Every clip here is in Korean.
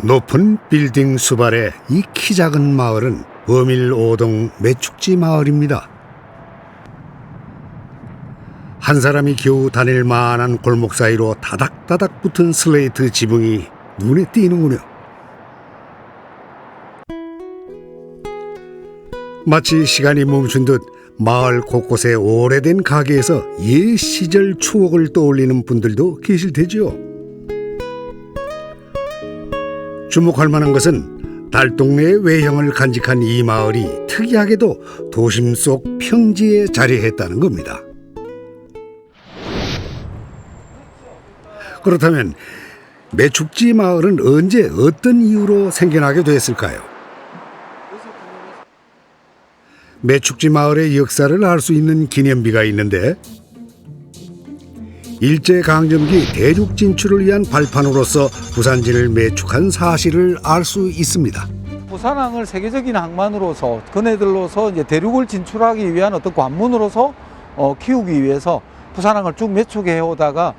높은 빌딩 수발의 이 키 작은 마을은 어밀 오동 매축지 마을입니다. 한 사람이 겨우 다닐 만한 골목 사이로 다닥다닥 붙은 슬레이트 지붕이 눈에 띄는군요. 마치 시간이 멈춘 듯 마을 곳곳의 오래된 가게에서 옛 시절 추억을 떠올리는 분들도 계실 테지요. 주목할 만한 것은 달동네의 외형을 간직한 이 마을이 특이하게도 도심 속 평지에 자리했다는 겁니다. 그렇다면 매축지 마을은 언제 어떤 이유로 생겨나게 됐을까요? 매축지 마을의 역사를 알 수 있는 기념비가 있는데 일제 강점기 대륙 진출을 위한 발판으로서 부산지를 매축한 사실을 알 수 있습니다. 부산항을 세계적인 항만으로서 그네들로서 이제 대륙을 진출하기 위한 어떤 관문으로서 어, 키우기 위해서 부산항을 쭉 매축해 오다가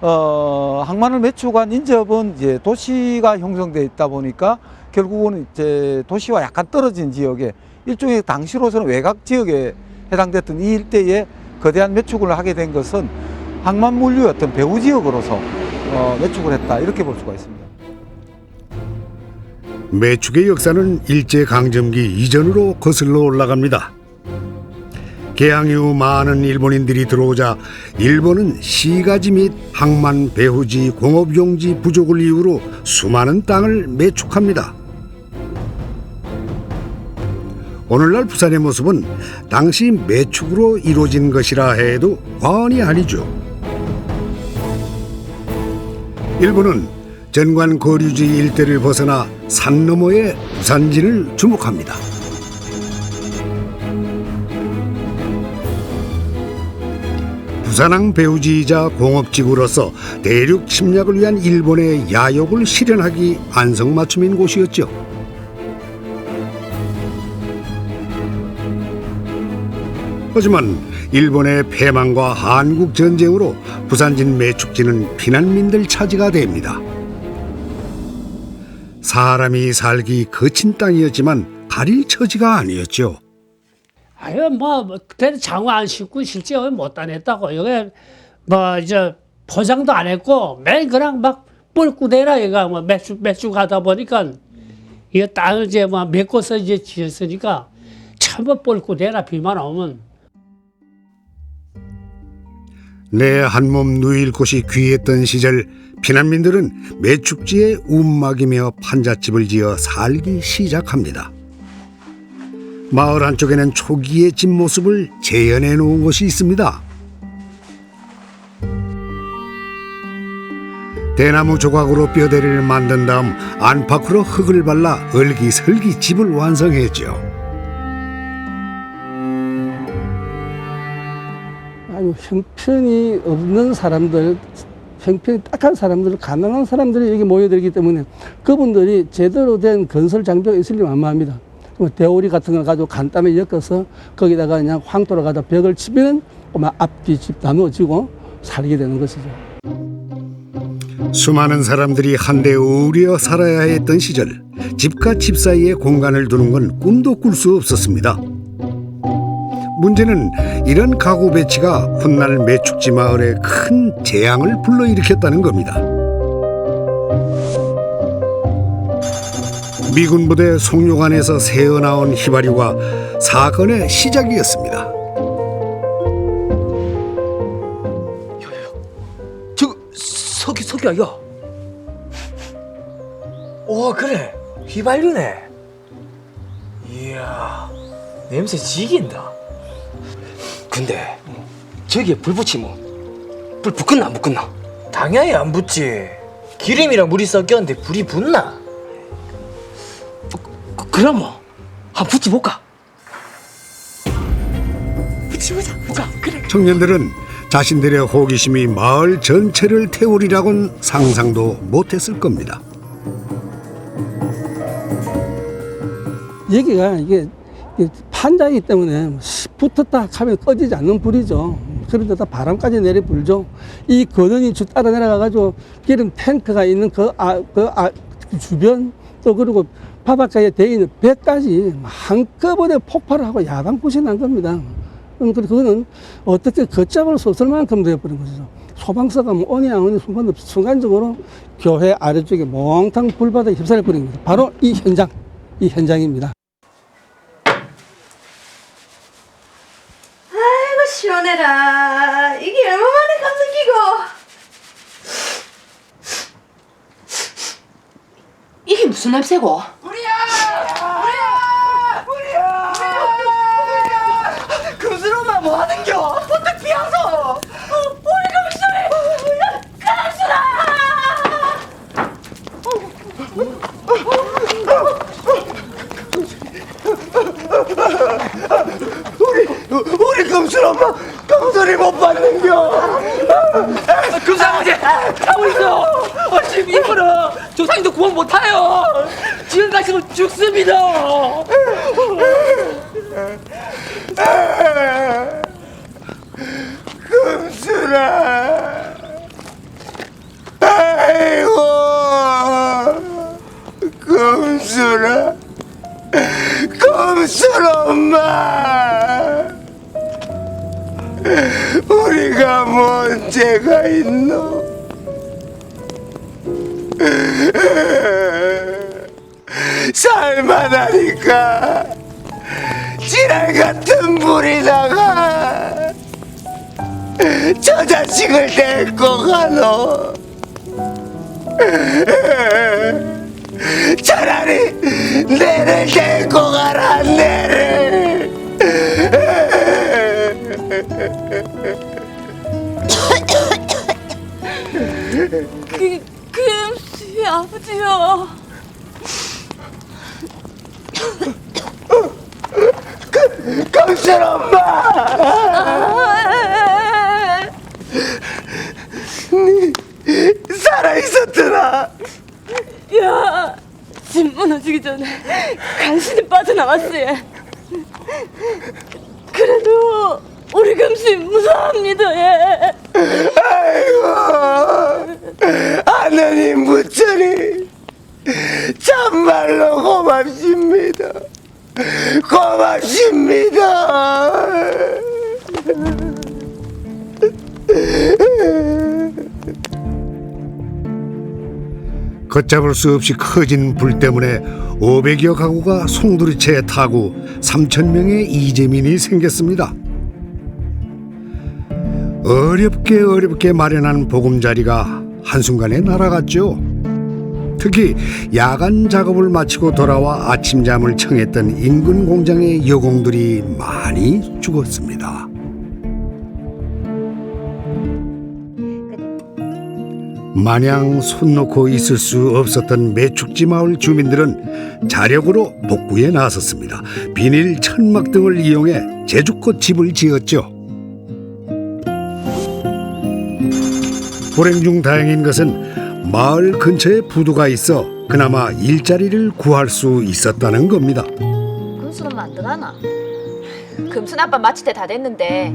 어, 항만을 매축한 인접은 이제 도시가 형성돼 있다 보니까 결국은 이제 도시와 약간 떨어진 지역에 일종의 당시로서는 외곽 지역에 해당됐던 이 일대에 거대한 매축을 하게 된 것은 항만 물류의 어떤 배후 지역으로서 어, 매축을 했다 이렇게 볼 수가 있습니다. 매축의 역사는 일제 강점기 이전으로 거슬러 올라갑니다. 개항 이후 많은 일본인들이 들어오자 일본은 시가지 및 항만 배후지 공업용지 부족을 이유로 수많은 땅을 매축합니다. 오늘날 부산의 모습은 당시 매축으로 이루어진 것이라 해도 과언이 아니죠. 일본은 전관 거류지 일대를 벗어나 산 너머의 부산진을 주목합니다. 부산항 배후지이자 공업지구로서 대륙 침략을 위한 일본의 야욕을 실현하기 안성맞춤인 곳이었죠. 하지만 일본의 패망과 한국 전쟁으로 부산진 매축지는 피난민들 차지가 됩니다. 사람이 살기 거친 땅이었지만 가릴 처지가 아니었죠. 아유 뭐 그때는 장어 안 싣고 실제 못 다녔다고 여기 뭐 이제 포장도 안 했고 맨 그냥 막 뿔꾸대라 얘가 뭐 매주 매주 가다 보니까 이 땅을 이제 뭐 메꿔서 이제 지었으니까 전부 뿔꾸대라 비만 오면 내 한몸 누일 곳이 귀했던 시절 피난민들은 매축지에 움막이며 판잣집을 지어 살기 시작합니다. 마을 한쪽에는 초기의 집 모습을 재현해 놓은 곳이 있습니다. 대나무 조각으로 뼈대를 만든 다음 안팎으로 흙을 발라 얼기설기 집을 완성했죠. 아니 형편이 없는 사람들, 형편이 딱한 사람들, 가난한 사람들이 여기 모여들기 때문에 그분들이 제대로 된 건설 장비가 만무합니다. 뭐 대오리 같은 걸 가지고 간단히 엮어서 거기다가 그냥 황토로 가다 벽을 치면 막 앞뒤 집 나누어지고 살게 되는 것이죠. 수많은 사람들이 한데 어울려 살아야 했던 시절 집과 집 사이에 공간을 두는 건 꿈도 꿀 수 없었습니다. 문제는 이런 가구 배치가 훗날 매축지 마을에 큰 재앙을 불러일으켰다는 겁니다. 미군 부대 송룡안에서 새어나온 휘발유가 사건의 시작이었습니다. 저 석유 석유 아이가? 오 그래 휘발유네. 이야 냄새 지긴다. 근데 저기에 불 붙이면 불 붙겠나 안 붙겠나? 당연히 안 붙지. 기름이랑 물이 섞였는데 불이 붙나? 그, 그럼 한 붙이 볼까? 붙이보자. 보자. 그래. 청년들은 자신들의 호기심이 마을 전체를 태우리라곤 상상도 못했을 겁니다. 여기가 이게 이 판자이기 때문에 붙었다 하면 꺼지지 않는 불이죠. 그런데다 바람까지 내리 불죠. 이 거는이 쭉 따라 내려가가지고 기름 탱크가 있는 그, 아, 그, 아, 그 주변 또 그리고 바닷가에 돼 있는 배까지 한꺼번에 폭발을 하고 야당굿이 난 겁니다. 그럼 그- 그거는 어떻게 걷잡을 수 없을 만큼 되어버린 거죠. 소방서가 뭐 어느 어느 순간 순간적으로 교회 아래쪽에 몽땅 불바다에 휩싸려 버린 겁니다. 바로 이 현장, 이 현장입니다. 아이고 시원해라 이게 얼마만에 감성기고 이게 무슨 냄새고? 금수로만 뭐 하는겨? 어떻게 피하소? 우리 금술 엄마 금술이 못 받는겨. 금수 아버지 하고 있어. 어, 지금 이거는 조상님도 구원 못해요. 지금 가시면 죽습니다. 금수라. 아이고 금수라. 금술 엄마. 우리가 뭔 죄가 있노? 살만하니까 지랄 같은 불이다가 저 자식을 데리고 가노. 차라리 내를 데리고 가라 내를. 그, 금수의 아버지요 금술 엄마. 살아 있었더라. 야, 집 무너지기 전에 간신히 빠져나왔어 얘. 그래도 우리 금수 무서워합니다 얘. 아이고 하느님 부처님 참말로 고맙습니다 고맙습니다 걷잡을 수 없이 커진 불 때문에 500여 가구가 송두리째에 타고 3천 명의 이재민이 생겼습니다. 어렵게 어렵게 마련한 보금자리가 한순간에 날아갔죠. 특히 야간 작업을 마치고 돌아와 아침잠을 청했던 인근 공장의 여공들이 많이 죽었습니다. 마냥 손 놓고 있을 수 없었던 매축지 마을 주민들은 자력으로 복구에 나섰습니다. 비닐 천막 등을 이용해 제주꽃 집을 지었죠. 불행 중 다행인 것은 마을 근처에 부두가 있어 그나마 일자리를 구할 수 있었다는 겁니다. 금수는 안 들어가나? 금순 아빠 마칠 때 다 됐는데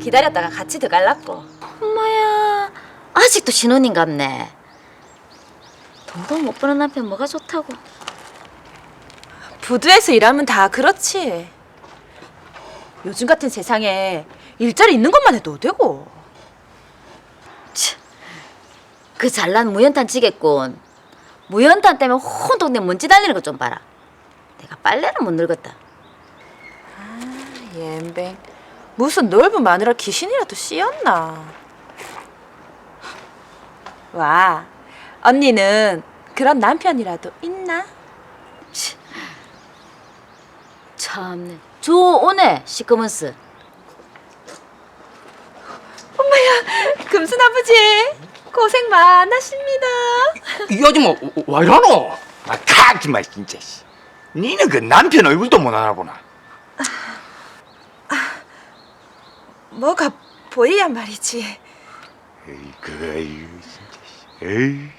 기다렸다가 같이 들어갈라고 엄마야 아직도 신혼인 갑네 돈도 못 버는 남편 뭐가 좋다고 부두에서 일하면 다 그렇지. 요즘 같은 세상에 일자리 있는 것만 해도 되고. 그 잘난 무연탄 지겠군 무연탄 때문에 온 동네 먼지 달리는 거좀 봐라 내가 빨래를 못 늙었다 옌뱅 무슨 넓은 마누라 귀신이라도 씌었나? 와 언니는 그런 남편이라도 있나? 참네 좋오네 시커먼스 금순 아버지 고생 많으십니다. 이 아줌마 와 이러노? 아 가지마 진짜 씨. 니는 그 남편 얼굴도 못 알아보나? 뭐가 보이야 말이지. 에이그 에이 진짜 씨. 에이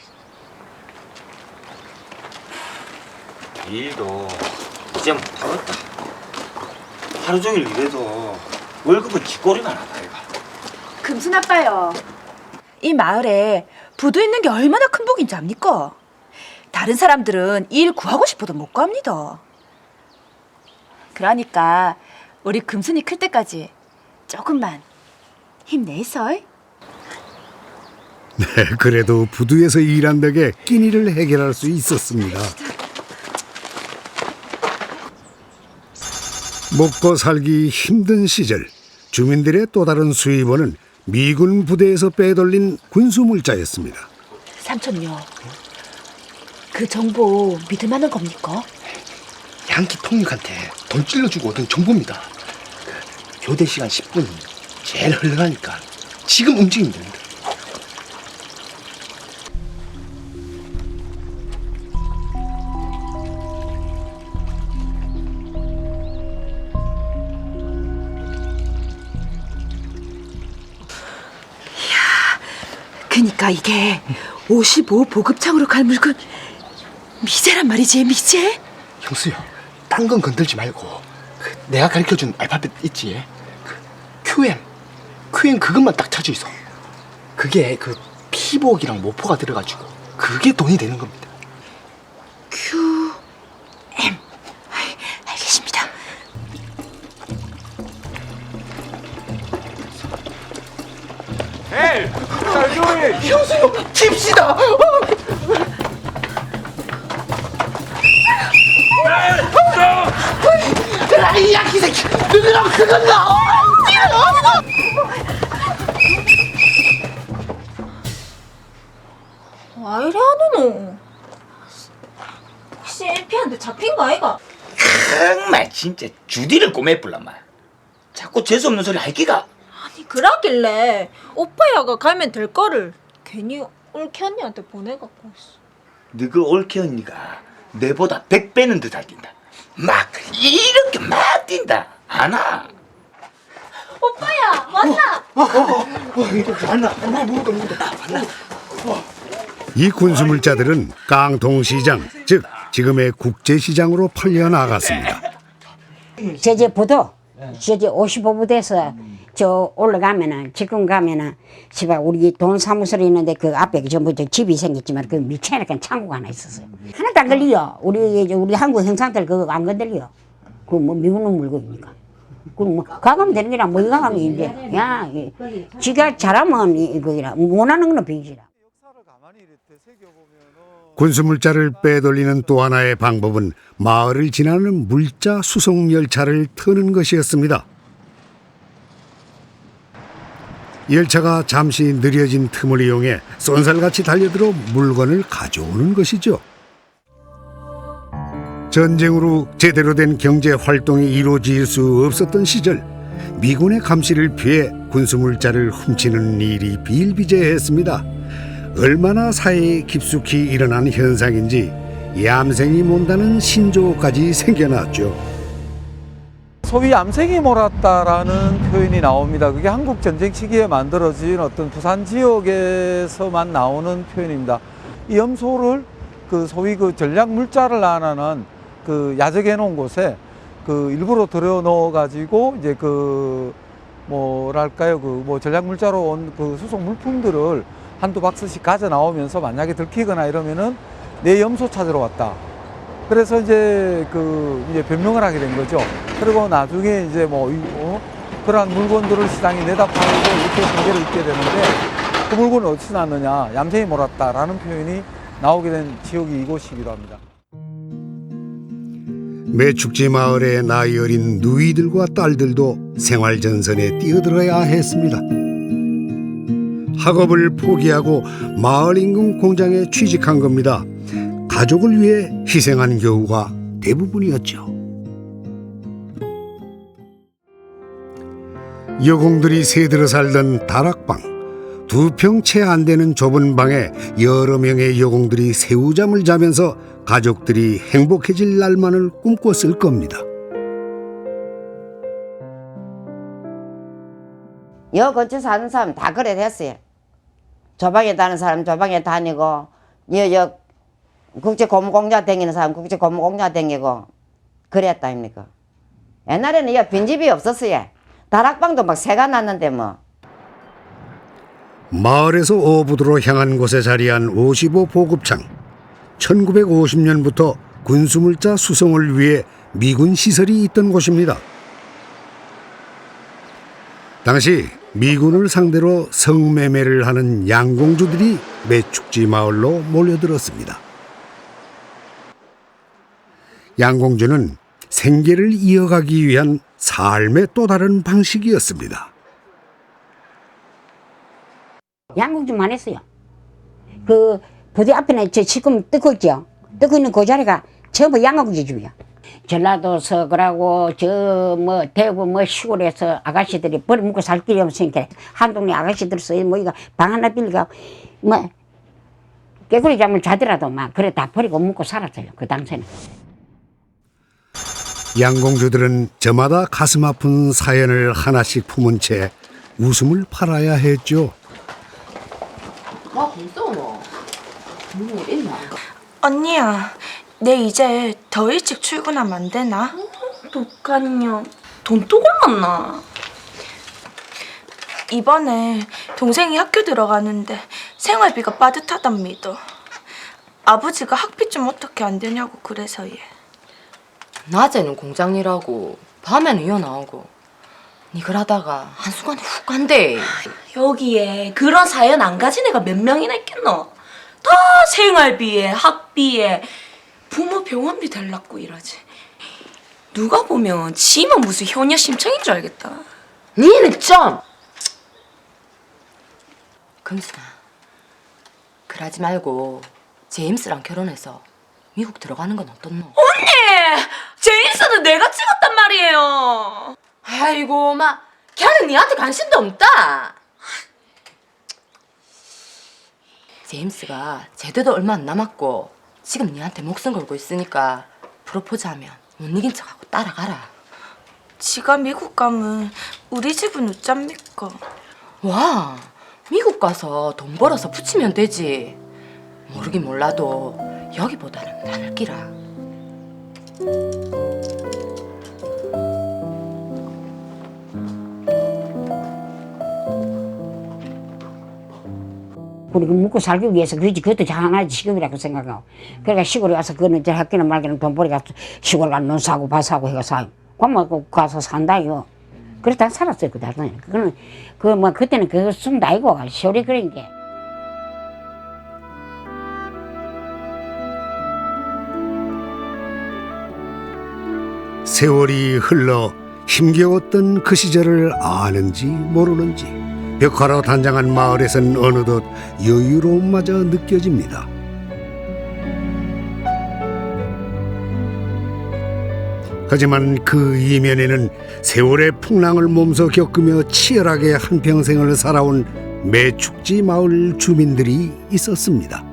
일도 이제 못 하겠다 하루 종일 일해도 월급은 쥐꼬리만 하다 이거. 금순 아빠요. 이 마을에 부두 있는 게 얼마나 큰 복인지 압니까? 다른 사람들은 일 구하고 싶어도 못 구합니다. 그러니까 우리 금순이 클 때까지 조금만 힘내서. 네, 그래도 부두에서 일한 덕에 끼니를 해결할 수 있었습니다. 먹고 살기 힘든 시절 주민들의 또 다른 수입원은 미군 부대에서 빼돌린 군수물자였습니다. 삼촌요. 그 정보 믿을 만한 겁니까? 양키 통역한테 돈 찔러주고 얻은 정보입니다. 그 교대 시간 10분이 제일 흘러가니까 지금 움직이면 됩니다. 그니까 이게 55 보급창으로 갈 물건 미제란 말이지 미제? 형수요, 딴 건 건들지 말고 그 내가 가르쳐준 알파벳 있지? 그 QM, QM 그것만 딱 찾아 있어. 그게 그 피복이랑 모포가 들어가지고 그게 돈이 되는 겁니다. Q M 알겠습니다. 형수요, 칩시다. 이 야키 새끼, 너희랑 그건 나. 와 이래 하노노? 혹시 LP한테 잡힌 거 아이가? 정말 진짜 주디를 꼬매 불란말. 자꾸 재수 없는 소리 할 기가. 그러길래 오빠야가 가면 될 거를 괜히 올케 언니한테 보내갖고 있어. 너그 올케 언니가 내보다 백 배는 더 잘 뛴다. 막 이렇게 막 뛴다. 아나? 오빠야 왔나? 아나? 뭐, 뭐, 뭐, 아나? 이 군수물자들은 깡통시장, 즉 지금의 국제시장으로 팔려 나갔습니다. 저제 부도 저제 55부대에서 저 올라가면은 지금 가면은 집에 우리 돈 사무소에 있는데 그 앞에 전부 저 집이 생겼지만 그 밑에 이렇게 창고가 하나 있었어요. 하나도 안 걸려. 우리 우리 한국 형상들 그거 안 건들려. 그뭐놈 물건이니까. 그럼 뭐 가가면 되는 게라 뭐 이거 가면 이제 야 이- 지가 잘하면 이거이라 못하는 거는 빙시라. 군수물자를 빼돌리는 또 하나의 방법은 마을을 지나는 물자 수송 열차를 트는 것이었습니다. 열차가 잠시 느려진 틈을 이용해 쏜살같이 달려들어 물건을 가져오는 것이죠. 전쟁으로 제대로 된 경제 활동이 이루어질 수 없었던 시절 미군의 감시를 피해 군수물자를 훔치는 일이 비일비재했습니다. 얼마나 사회에 깊숙이 일어난 현상인지 얌생이 몬다는 신조어까지 생겨났죠. 소위 얌생이 몰았다라는 표현이 나옵니다. 그게 한국 전쟁 시기에 만들어진 어떤 부산 지역에서만 나오는 표현입니다. 이 염소를 그 소위 그 전략 물자를 나누는 그 야적해 놓은 곳에 그 일부러 들여 넣어 가지고 이제 그 뭐랄까요 그 뭐 전략 물자로 온 그 수송 물품들을 한두 박스씩 가져 나오면서 만약에 들키거나 이러면은 내 염소 찾으러 왔다. 그래서 이제 그 이제 변명을 하게 된 거죠. 그리고 나중에 이제 뭐 이- 어? 그러한 물건들을 시장에 내다 팔고 이렇게 관계를 있게 되는데 그 물건을 어디서 났느냐 얌생이 몰았다라는 표현이 나오게 된 지역이 이곳이기도 합니다. 매축지 마을의 나이 어린 누이들과 딸들도 생활 전선에 뛰어들어야 했습니다. 학업을 포기하고 마을 인근 공장에 취직한 겁니다. 가족을 위해 희생한 경우가 대부분이었죠. 여공들이 새들어 살던 다락방. 두 평 채 안 되는 좁은 방에 여러 명의 여공들이 새우잠을 자면서 가족들이 행복해질 날만을 꿈꿨을 겁니다. 여 근처 사는 사람 다 그래 됐어요. 조방에 다니는 사람 조방에 다니고 여여 국제 고무공장 다니는 사람 국제 고무공장 다니고 그랬다 아닙니까? 옛날에는 야 빈집이 없었어요. 다락방도 막 새가 났는데 뭐. 마을에서 어부도로 향한 곳에 자리한 55 보급창. 1950년부터 군수물자 수송을 위해 미군 시설이 있던 곳입니다. 당시 미군을 상대로 성매매를 하는 양공주들이 매축지 마을로 몰려들었습니다. 양공주는 생계를 이어가기 위한 삶의 또 다른 방식이었습니다. 양궁주만 했어요. 그 부대 앞에는 저 지금 뜨고 있죠. 뜨고 있는 그 자리가 전부 양궁주 집이야. 전라도 서그라고 저 뭐 대구 뭐 시골에서 아가씨들이 벌 먹고 살 길이 없으니까 한 동네 아가씨들 써모이가 방 하나 빌리가 뭐 깨구리 잠을 자더라도 막 그래 다 버리고 먹고 살았어요. 그 당시에는. 양공주들은 저마다 가슴 아픈 사연을 하나씩 품은 채 웃음을 팔아야 했죠. 언니야, 내 이제 더 일찍 출근하면 안 되나? 독간요. 돈또 골랐나? 이번에 동생이 학교 들어가는데 생활비가 빠듯하답니다. 아버지가 학비 좀 어떻게 안 되냐고 그래서 얘. 낮에는 공장 일하고 밤에는 이어 나오고 니 그러다가 한순간에 훅 간대 여기에 그런 사연 안 가진 애가 몇 명이나 있겠노? 다 생활비에 학비에 부모 병원비 달라고 이러지. 누가 보면 지만 무슨 효녀 심청인 줄 알겠다. 니는 좀 금순아 그러지 말고 제임스랑 결혼해서 미국 들어가는 건 어떻노? 언니! 제 인스는 내가 찍었단 말이에요. 아이고 마 걔는 니한테 관심도 없다 제임스가 제대도 얼마 안 남았고 지금 니한테 목숨 걸고 있으니까 프로포즈 하면 못 이긴 척하고 따라가라 지가 미국 가면 우리 집은 어쩝니까? 와 미국 가서 돈 벌어서 붙이면 되지 모르긴 몰라도 여기보다는 나을 기라. 그리고 먹고 살기 위해서 그지. 그것도 하나의 직업이라고 생각하고. 그러니까 시골에 가서 그는 저 학교는 말기는 돈 벌이 가서 시골 가서 논 사고 밭 사고 해가 사. 그만 그 가서 산다 이거 그렇다 살았어요 그 당시에. 그거는 그뭐 그때는 그거 숨도 아니고 시골에 그런 게 세월이 흘러 힘겨웠던 그 시절을 아는지 모르는지 벽화로 단장한 마을에선 어느덧 여유로움마저 느껴집니다. 하지만 그 이면에는 세월의 풍랑을 몸소 겪으며 치열하게 한평생을 살아온 매축지 마을 주민들이 있었습니다.